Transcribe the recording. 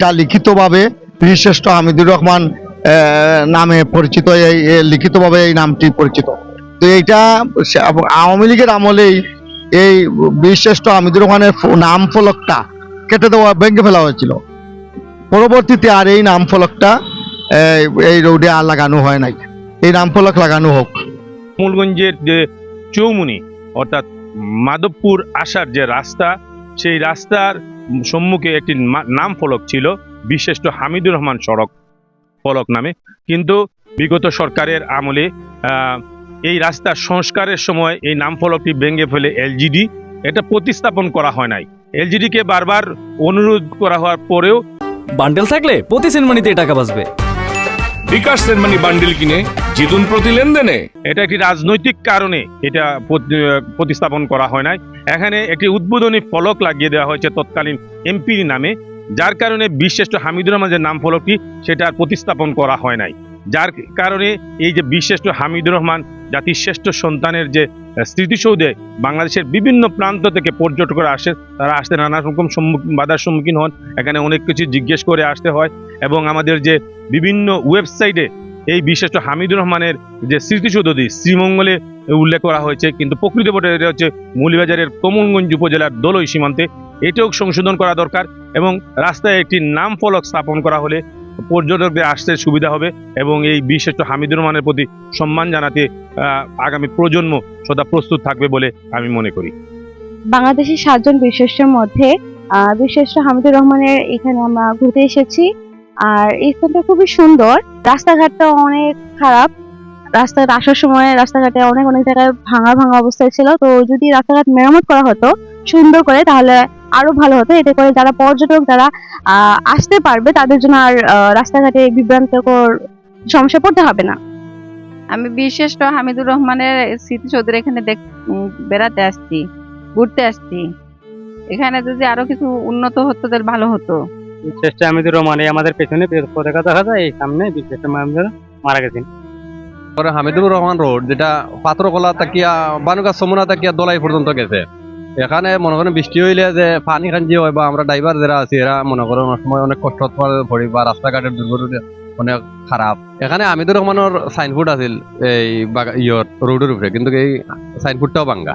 এটা লিখিতভাবে বীরশ্রেষ্ঠ হামিদুর রহমান নামে পরিচিত এই লিখিতভাবে এই নামটি পরিচিত। তো এইটা আওয়ামী লীগের আমলেই এই বীরশ্রেষ্ঠ হামিদুর রহমানের নাম ফলকটা কেটে দেওয়া, ভেঙে ফেলা হয়েছিল। পরবর্তীতে আর এই নাম ফলকটা এই রোডে আর লাগানো হয় নাই। এই নাম ফলক লাগানো হোক। মূলগঞ্জের যে চৌমুনি, অর্থাৎ মাধবপুর আসার যে রাস্তা, সেই রাস্তার সম্মুখে একটি নাম ফলক ছিল বিশিষ্ট হামিদুর রহমান সড়ক ফলক নামে। কিন্তু বিগত সরকারের আমলে এই রাস্তার সংস্কারের সময় এই নাম ফলকটি ভেঙে ফেলে এলজিডি। এটা প্রতিস্থাপন করা হয় নাই। এলজিডিকে বারবার অনুরোধ করা হওয়ার পরেও বান্ডেল থাকলে প্রতি সিনেমানিতে টাকা বাঁচবে। বিকাশ সেনমানি বান্ডিল কিনে জিতুন প্রতি লেনদেনে। এটা একটি রাজনৈতিক কারণে এটা প্রতিস্থাপন করা হয় নাই। এখানে একটি উদ্বোধনী ফলক লাগিয়ে দেওয়া হয়েছে তৎকালীন এমপির নামে, যার কারণে বিশিষ্ট হামিদুর রহমানের নাম ফলকটি, সেটা প্রতিস্থাপন করা হয় নাই। যার কারণে এই যে বিশিষ্ট হামিদুর রহমান, জাতির শ্রেষ্ঠ সন্তানের যে স্মৃতিসৌধে বাংলাদেশের বিভিন্ন প্রান্ত থেকে পর্যটকরা আসে, তারা আসতে নানা রকম বাধার সম্মুখীন হন। এখানে অনেক কিছু জিজ্ঞেস করে আসতে হয় এবং আমাদের যে বিভিন্ন ওয়েবসাইটে এই বিশিষ্ট হামিদুর রহমানের যে স্মৃতিসৌধটি শ্রীমঙ্গলে উল্লেখ করা হয়েছে। কিন্তু প্রকৃতপটে এটা হচ্ছে মৌলিবাজারের কমলগঞ্জ উপজেলার দলই সীমান্তে। এটাও সংশোধন করা দরকার এবং রাস্তায় একটি নাম ফলক স্থাপন করা হলে পর্যটকদের আসতে সুবিধা হবে এবং এই বিশিষ্ট হামিদুর রহমানের প্রতি সম্মান জানাতে আগামী প্রজন্ম সদা প্রস্তুত থাকবে বলে আমি মনে করি। বাংলাদেশের সাতজন বিশেষের মধ্যে আহ, হামিদুর রহমানের এখানে আমরা ঘুরতে এসেছি। আর এই স্থানটা খুবই সুন্দর। রাস্তাঘাটটা অনেক খারাপ। রাস্তাঘাট আসার সময় রাস্তাঘাটে অনেক অনেক জায়গায় ভাঙা ভাঙা অবস্থায় ছিল। তো যদি রাস্তাঘাট মেরামত করা হতো সুন্দর করে তাহলে আরও ভালো হতো। এতে করে যারা পর্যটক যারা আহ, আসতে পারবে তাদের জন্য আর রাস্তাঘাটে বিভ্রান্তকর সমস্যা পড়তে হবে না। আমি বিশিষ্ট হামিদুর রহমানের স্মৃতিসৌধের এখানে দেখ বেড়াতে আসছি ঘুরতে আসছি। এখানে যদি আরও কিছু উন্নত হতো তাহলে ভালো হতো। চেষ্টা আমিদুর রহমান আমাদের পেছনে পতাকা দেখা যায় এই সামনে বিশেষ আমাদের মারা গেছেন। পরে হামিদুর রহমান রোড যেটা পাত্রকলা তাকিয়া বানুকা সমুনা তাকিয়া দলাই পর্যন্ত গেছে। এখানে মনে করেন বৃষ্টি হইলে যে পানি যে হয় বা আমরা ড্রাইভার যারা আছি, এরা মনে করেন অনেক সময় অনেক কষ্ট পড়ি বা রাস্তাঘাটের দুর্ঘটনা অনেক খারাপ। এখানে হামিদুর রহমানের সাইনবোর্ড আছিল এই ইয়র রোডের উপরে, কিন্তু এই সাইনবোর্ডটাও ভাঙ্গা